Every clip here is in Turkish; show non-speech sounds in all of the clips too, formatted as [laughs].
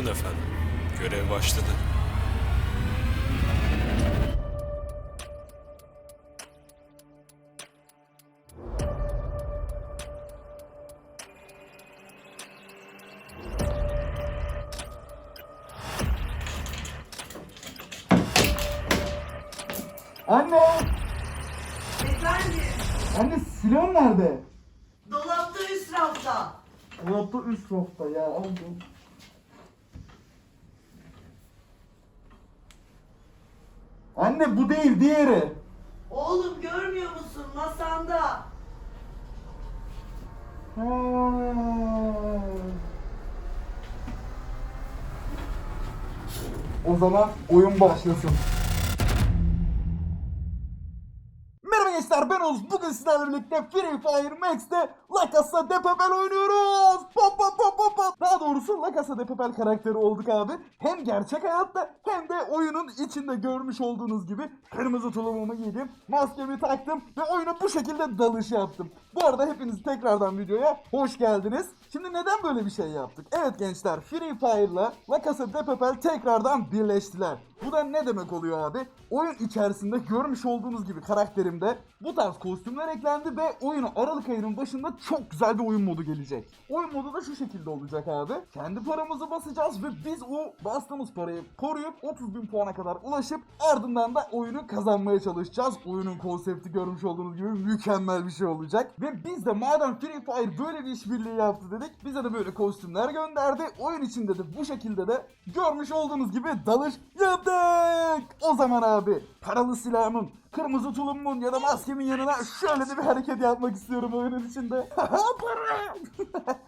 Buyurun efendim. Görev başladı. Anne! Efendim, Anne silahın nerede? dolapta üst rafta. Dolapta üst rafta ya. Aldım. Anne bu değil diğeri. Oğlum görmüyor musun masanda? Ha. O zaman oyun başlasın. Gençler ben Oğuz. Bugün sizlerle birlikte Free Fire Max'te La Casa de Papel oynuyoruz. Pop pop pop pop pop. Daha doğrusu La Casa de Papel karakteri olduk abi. Hem gerçek hayatta hem de oyunun içinde görmüş olduğunuz gibi kırmızı tulumumu giydim. Maskemi taktım ve oyuna bu şekilde dalış yaptım. Bu arada hepiniz tekrardan videoya hoş geldiniz. Şimdi neden böyle bir şey yaptık? Evet gençler Free Fire'la La Casa de Papel tekrardan birleştiler. Bu da ne demek oluyor abi? Oyun içerisinde görmüş olduğunuz gibi karakterimde bu tarz kostümler eklendi ve oyuna Aralık ayının başında çok güzel bir oyun modu gelecek. Oyun modu da şu şekilde olacak abi. Kendi paramızı basacağız ve biz o bastığımız parayı koruyup 30 bin puana kadar ulaşıp ardından da oyunu kazanmaya çalışacağız. Oyunun konsepti görmüş olduğunuz gibi mükemmel bir şey olacak. Ve biz de madem Free Fire böyle bir işbirliği yaptı dedik bize de böyle kostümler gönderdi. Oyun içinde de bu şekilde de görmüş olduğunuz gibi dalış yaptık. O zaman abi paralı silahımın, kırmızı tulumumun ya da maskemin yanına şöyle de bir hareket yapmak istiyorum oyunun içinde. [laughs] Para! [laughs]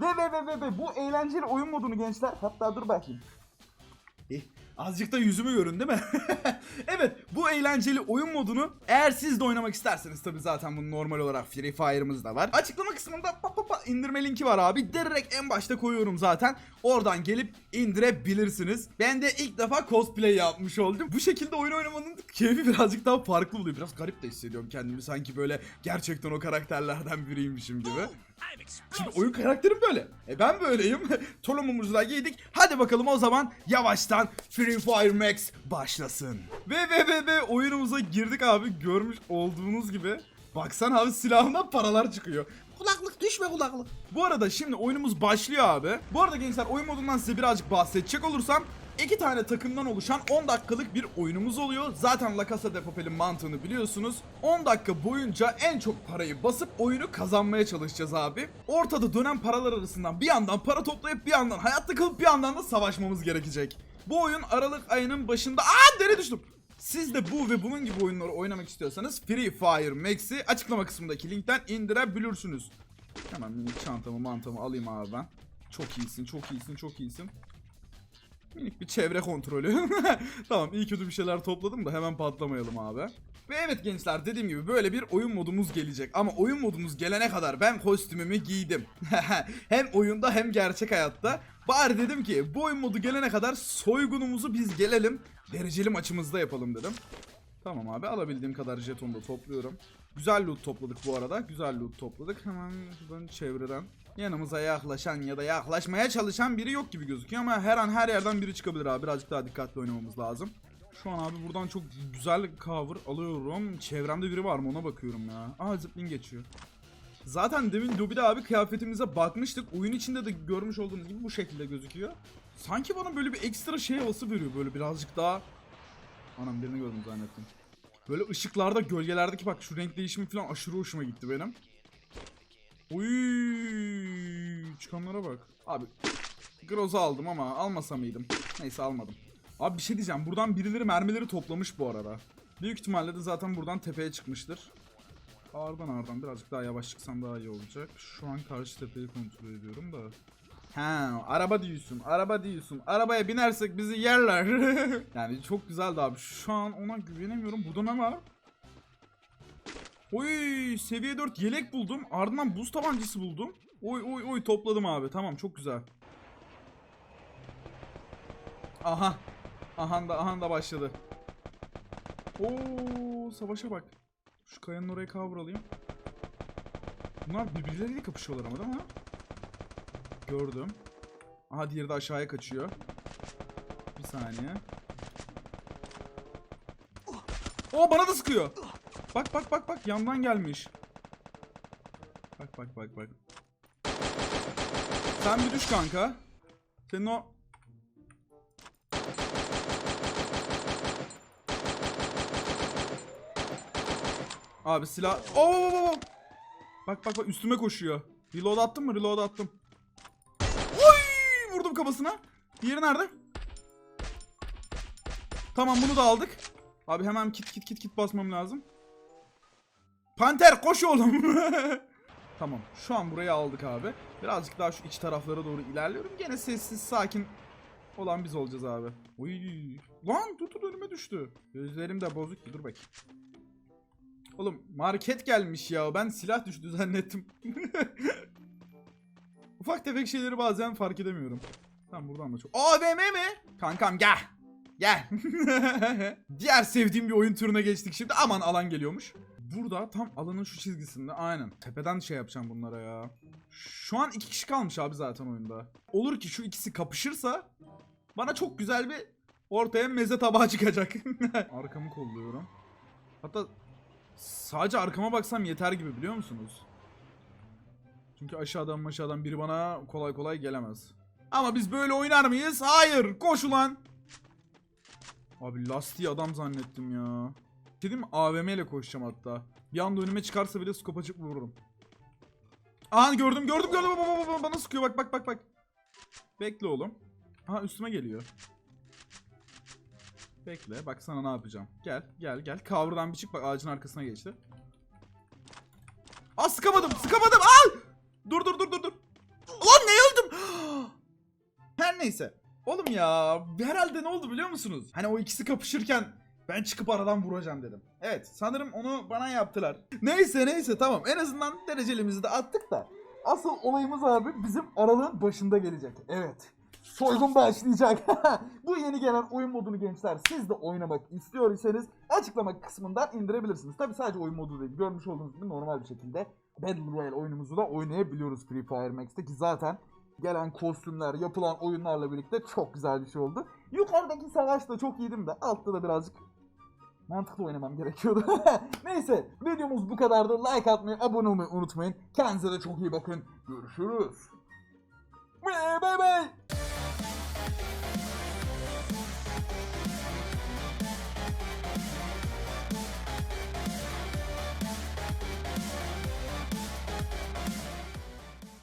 ve ve ve ve ve bu eğlenceli oyun modunu gençler hatta dur bakayım. Azıcık da yüzümü görün değil mi? [laughs] evet bu eğlenceli oyun modunu eğer siz de oynamak isterseniz tabi zaten bunun normal olarak Free Fire'ımız da var. Açıklama kısmında pa, pa, pa, indirme linki var abi. Direkt en başta koyuyorum zaten. Oradan gelip indirebilirsiniz. Ben de ilk defa cosplay yapmış oldum. Bu şekilde oyun oynamanın keyfi birazcık daha farklı oluyor. Biraz garip de hissediyorum kendimi sanki böyle gerçekten o karakterlerden biriymişim gibi. Şimdi oyun karakterim böyle. E ben böyleyim. [laughs] Tulumumuzu da giydik. Hadi bakalım o zaman yavaştan Free Fire Max başlasın. Ve ve ve ve oyunumuza girdik abi. Görmüş olduğunuz gibi. Baksana abi silahımdan paralar çıkıyor. Kulaklık düşme kulaklık. Bu arada şimdi oyunumuz başlıyor abi. Bu arada gençler oyun modundan size birazcık bahsedecek olursam İki tane takımdan oluşan 10 dakikalık bir oyunumuz oluyor. Zaten La Casa de Papel'in mantığını biliyorsunuz. 10 dakika boyunca en çok parayı basıp oyunu kazanmaya çalışacağız abi. Ortada dönen paralar arasından bir yandan para toplayıp bir yandan hayatta kalıp bir yandan da savaşmamız gerekecek. Bu oyun Aralık ayının başında... Aa dere düştüm. Siz de bu ve bunun gibi oyunları oynamak istiyorsanız Free Fire Max'i açıklama kısmındaki linkten indirebilirsiniz. Hemen minik çantamı mantamı alayım abi ben. Çok iyisin, çok iyisin, çok iyisin. Minik bir çevre kontrolü. [laughs] tamam iyi kötü bir şeyler topladım da hemen patlamayalım abi. Ve evet gençler dediğim gibi böyle bir oyun modumuz gelecek. Ama oyun modumuz gelene kadar ben kostümümü giydim. [laughs] hem oyunda hem gerçek hayatta. Bari dedim ki bu oyun modu gelene kadar soygunumuzu biz gelelim. Dereceli maçımızda yapalım dedim. Tamam abi alabildiğim kadar jeton da topluyorum. Güzel loot topladık bu arada. Güzel loot topladık. Hemen şuradan çevreden. Yanımıza yaklaşan ya da yaklaşmaya çalışan biri yok gibi gözüküyor ama her an her yerden biri çıkabilir abi. Birazcık daha dikkatli oynamamız lazım. Şu an abi buradan çok güzel cover alıyorum. Çevremde biri var mı ona bakıyorum ya. Aha zipline geçiyor. Zaten demin lobide abi kıyafetimize bakmıştık. Oyun içinde de görmüş olduğunuz gibi bu şekilde gözüküyor. Sanki bana böyle bir ekstra şey havası veriyor. Böyle birazcık daha... Anam birini gördüm zannettim. Böyle ışıklarda, gölgelerdeki bak şu renk değişimi falan aşırı hoşuma gitti benim. Uy, çıkanlara bak. Abi Groza aldım ama almasa mıydım? Neyse almadım. Abi bir şey diyeceğim. Buradan birileri mermileri toplamış bu arada. Büyük ihtimalle de zaten buradan tepeye çıkmıştır. Ağırdan ağırdan birazcık daha yavaş çıksam daha iyi olacak. Şu an karşı tepeyi kontrol ediyorum da. Ha, araba diyorsun, araba diyorsun. Arabaya binersek bizi yerler. [laughs] yani çok güzeldi abi. Şu an ona güvenemiyorum. Burada ne var? Oy seviye 4 yelek buldum. Ardından buz tabancası buldum. Oy oy oy topladım abi. Tamam çok güzel. Aha. Aha da aha da başladı. Oo savaşa bak. Şu kayanın oraya cover alayım. Bunlar birbirleriyle kapışıyorlar ama değil mi? Gördüm. Aha diğeri de aşağıya kaçıyor. Bir saniye. O bana da sıkıyor. Bak bak bak bak yandan gelmiş. Bak bak bak bak. Sen bir düş kanka. Senin o Abi silah. Oo! Bak bak bak üstüme koşuyor. Reload attım mı? Reload attım. Oy! Vurdum kafasına. Diğeri nerede? Tamam bunu da aldık. Abi hemen kit kit kit kit basmam lazım. Panter koş oğlum. [laughs] tamam şu an burayı aldık abi. Birazcık daha şu iç taraflara doğru ilerliyorum. Gene sessiz sakin olan biz olacağız abi. Oy. Lan dur önüme düştü. Gözlerim de bozuk ki dur bakayım. Oğlum market gelmiş ya. Ben silah düştü zannettim. [laughs] Ufak tefek şeyleri bazen fark edemiyorum. Tamam buradan da çok. AVM mi? Kankam gel. Gel. [laughs] Diğer sevdiğim bir oyun türüne geçtik şimdi. Aman alan geliyormuş. Burada tam alanın şu çizgisinde aynen. Tepeden şey yapacağım bunlara ya. Şu an iki kişi kalmış abi zaten oyunda. Olur ki şu ikisi kapışırsa bana çok güzel bir ortaya meze tabağı çıkacak. [laughs] Arkamı kolluyorum. Hatta sadece arkama baksam yeter gibi biliyor musunuz? Çünkü aşağıdan aşağıdan biri bana kolay kolay gelemez. Ama biz böyle oynar mıyız? Hayır. Koş ulan. Abi lastiği adam zannettim ya. Dedim? AVM ile koşacağım hatta. Bir anda önüme çıkarsa bile scope açıp vururum. Aha gördüm gördüm gördüm. Baba, baba, Bana sıkıyor bak bak bak bak. Bekle oğlum. Aha üstüme geliyor. Bekle bak sana ne yapacağım. Gel gel gel. Cover'dan bir çık bak ağacın arkasına geçti. Aa sıkamadım sıkamadım. Al! Dur dur dur dur dur. Ulan ne öldüm? [gasps] Her neyse. Oğlum ya herhalde ne oldu biliyor musunuz? Hani o ikisi kapışırken ben çıkıp aradan vuracağım dedim. Evet sanırım onu bana yaptılar. Neyse neyse tamam en azından derecelimizi de attık da. Asıl olayımız abi bizim aralığın başında gelecek. Evet. Soygun başlayacak. [laughs] Bu yeni gelen oyun modunu gençler siz de oynamak istiyor iseniz açıklama kısmından indirebilirsiniz. Tabi sadece oyun modu değil. Görmüş olduğunuz gibi normal bir şekilde Battle Royale oyunumuzu da oynayabiliyoruz Free Fire Max'te ki zaten gelen kostümler, yapılan oyunlarla birlikte çok güzel bir şey oldu. Yukarıdaki savaş da çok iyiydim de altta da birazcık mantıklı oynamam gerekiyordu. [laughs] Neyse videomuz bu kadardı. Like atmayı, abone olmayı unutmayın. Kendinize de çok iyi bakın. Görüşürüz. Bye bye.